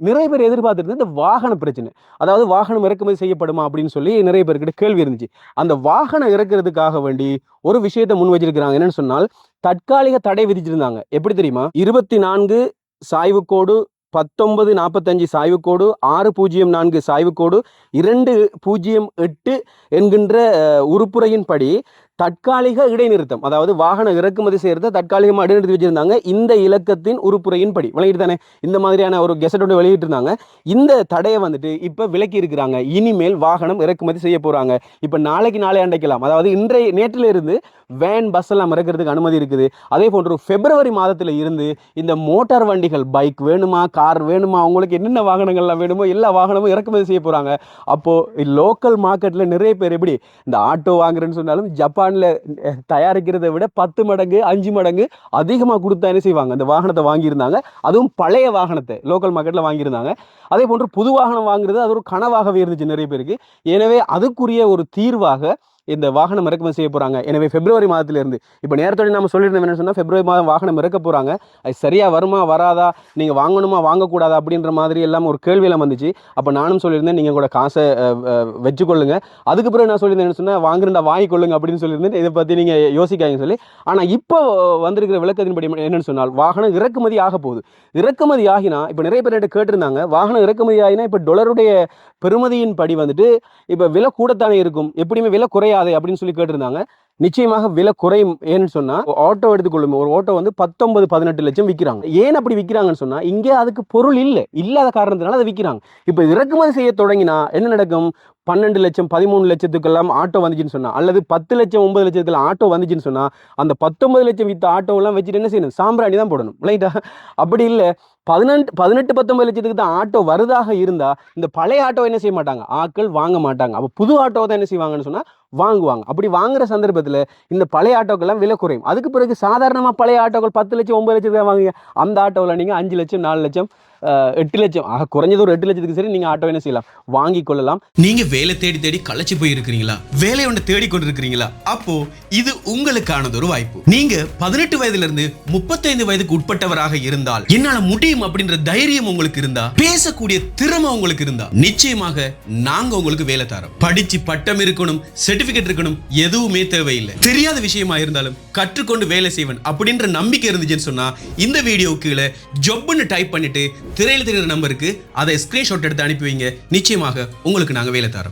நிறைய பேர் எதிர்பார்த்துருந்தது இந்த வாகன பிரச்சனை. அதாவது வாகனம் இறக்குமதி செய்யப்படுமா அப்படின்னு சொல்லி நிறைய பேர்கிட்ட கேள்வி இருந்துச்சு. அந்த வாகனம் இறக்குறதுக்காக வேண்டி ஒரு விஷயத்தை முன் வச்சிருக்கிறாங்க. என்னன்னு சொன்னால் தற்காலிக தடை விதிச்சிருந்தாங்க. எப்படி தெரியுமா? இருபத்தி நான்கு சாய்வுக்கோடு பத்தொன்பது நாற்பத்தஞ்சு சாய்வுக்கோடு ஆறு பூஜ்ஜியம் நான்கு சாய்வுக்கோடு இரண்டு பூஜ்ஜியம் எட்டு என்கின்ற உறுப்புறையின்படி தற்காலிக இடைநிறுத்தம். அதாவது வாகன இறக்குமதி செய்கிறத தற்காலிகமாக இடைநிறுத்தி வச்சுருந்தாங்க. இந்த இலக்கத்தின் உறுப்புறையின்படி விளங்கிட்டு தானே இந்த மாதிரியான ஒரு கெசட் ஒன்று வெளியிட்டு இருந்தாங்க இந்த தடையை வந்துட்டு இப்போ விலக்கி இருக்கிறாங்க. இனிமேல் வாகனம் இறக்குமதி செய்ய போகிறாங்க இப்போ நாளைக்கு நாளை அண்டைக்கலாம் அதாவது இன்றைய நேற்றிலிருந்து வேன் பஸ் எல்லாம் இறக்கிறதுக்கு அனுமதி இருக்குது. அதே போன்று பிப்ரவரி மாதத்தில் இருந்து இந்த மோட்டார் வண்டிகள் பைக் வேணுமா கார் வேணுமா அவங்களுக்கு என்னென்ன வாகனங்கள்லாம் வேணுமோ எல்லா வாகனமும் இறக்குமதி செய்ய போகிறாங்க அப்போது லோக்கல் மார்க்கெட்டில் நிறைய பேர் எப்படி இந்த ஆட்டோ வாங்குறேன்னு சொன்னாலும் ஜப்பான் ஜப்பானில் தயாரிக்கிறதை விட பத்து மடங்கு அஞ்சு மடங்கு அதிகமாக கொடுத்தா என்ன செய்வாங்க? அந்த வாகனத்தை வாங்கியிருந்தாங்க. அதுவும் பழைய வாகனத்தை லோக்கல் மார்க்கெட்டில் வாங்கியிருந்தாங்க. அதே போன்று புது வாகனம் வாங்குறது அது ஒரு கனவாகவே இருந்துச்சு நிறைய பேருக்கு. எனவே அதுக்குரிய ஒரு தீர்வாக இந்த வாகனம் இறக்குமதி செய்ய போகிறாங்க எனவே பிப்ரவரி மாதத்திலிருந்து இப்போ நேரத்தோட நம்ம சொல்லியிருந்தோம் என்ன சொன்னால் பிப்ரவரி மாதம் வாகனம் இறக்க போகிறாங்க அது சரியாக வருமா வராதா நீங்கள் வாங்கணுமா வாங்கக்கூடாதா அப்படின்ற மாதிரி எல்லாம் ஒரு கேள்வியெல்லாம் வந்துச்சு. அப்போ நானும் சொல்லியிருந்தேன் நீங்கள் கூட காசை வச்சுக்கொள்ளுங்க. அதுக்கு பிறகு நான் சொல்லியிருந்தேன் என்ன சொன்னா வாங்குறா வாங்கிக்கொள்ளுங்க அப்படின்னு சொல்லியிருந்தேன். இதை பற்றி நீங்கள் யோசிக்காங்க சொல்லி. ஆனால் இப்போ வந்திருக்கிற விளக்கத்தின்படி என்னென்னு சொன்னால் வாகனம் இறக்குமதி ஆக போகுது. இறக்குமதி ஆகினா இப்போ நிறைய பேர் கேட்டிருந்தாங்க வாகனம் இறக்குமதி ஆகினா இப்போ டொலருடைய பெறுமதியின் படி வந்துட்டு இப்போ விலை கூடத்தானே இருக்கும். எப்படியுமே விலை குறையாது அப்படின்னு சொல்லி கேட்டிருந்தாங்க. நிச்சயமாக விலை குறையும். ஏன்னு சொன்னா ஆட்டோ எடுத்துக்கொள்ளும் ஒரு ஆட்டோ வந்து பத்தொன்பது பதினெட்டு லட்சம் விற்கிறாங்க ஏன் அப்படி விற்கிறாங்கன்னு சொன்னா இங்கே அதுக்கு பொருள் இல்லை. இல்லாத காரணத்தினால அதை விற்கிறாங்க இப்போ இறக்குமதி செய்ய தொடங்கினா என்ன நடக்கும்? பன்னெண்டு லட்சம் பதிமூணு லட்சத்துக்கெல்லாம் ஆட்டோ வந்துச்சுன்னு சொன்னா அல்லது பத்து லட்சம் ஒன்பது லட்சத்துக்கெல்லாம் ஆட்டோ வந்துச்சுன்னு சொன்னா அந்த பத்தொன்பது லட்சம் வித்த ஆட்டோவெல்லாம் வச்சுட்டு என்ன செய்யணும்? சாம்பிராணி தான் போடணும் ரைட்டா அப்படி இல்லை. பதினெட்டு பதினெட்டு பத்தொன்பது லட்சத்துக்கு தான் ஆட்டோ வருதாக இருந்தா இந்த பழைய ஆட்டோ என்ன செய்ய மாட்டாங்க? ஆட்கள் வாங்க மாட்டாங்க. அப்போ புது ஆட்டோ தான் என்ன செய்வாங்கன்னு சொன்னா வாங்குவாங்க. அப்படி வாங்குற சந்தர்ப்பத்தில் இந்த பழைய ஆட்டோக்கெல்லாம் விலை குறையும். அதுக்கு பிறகு சாதாரணமாக பழைய ஆட்டோக்கள் பத்து லட்சம் ஒம்பது லட்சம் தான் வாங்குங்க அந்த ஆட்டோவில் நீங்கள் அஞ்சு லட்சம் நாலு லட்சம் எட்டு லட்சம். குறைஞ்சது ஒரு எட்டு லட்சத்துக்கு சரி நீங்கள் ஆட்டோ என்ன செய்யலாம். வாங்கி கொள்ளலாம். நீங்க வேலை தேடி தேடி களைச்சு போயிருக்கிறீங்களா? வேலை ஒன்று தேடி அப்போ இது உங்களுக்கானது ஒரு வாய்ப்பு. நீங்க பதினெட்டு வயதுல இருந்து முப்பத்தைந்து வயதுக்கு உட்பட்டவராக இருந்தால் என்னால முடியும் அப்படின்ற தைரியம் உங்களுக்கு இருந்தா பேசக்கூடிய திறமை உங்களுக்கு இருந்தா நிச்சயமாக நாங்க உங்களுக்கு வேலை தரோம். படிச்சு பட்டம் இருக்கணும் சர்டிபிகேட் இருக்கணும் எதுவுமே தேவையில்லை. தெரியாத விஷயமா இருந்தாலும் கற்றுக்கொண்டு வேலை செய்வன் அப்படின்ற நம்பிக்கை இருந்துச்சுன்னு சொன்னா இந்த வீடியோ கீழே ஜொப்னு டைப் பண்ணிட்டு திரையில் தெரிகிற நம்பருக்கு அதை ஸ்கிரீன்ஷாட் எடுத்து அனுப்பி வைங்க. நிச்சயமாக உங்களுக்கு நாங்கள் வேலை தரோம்.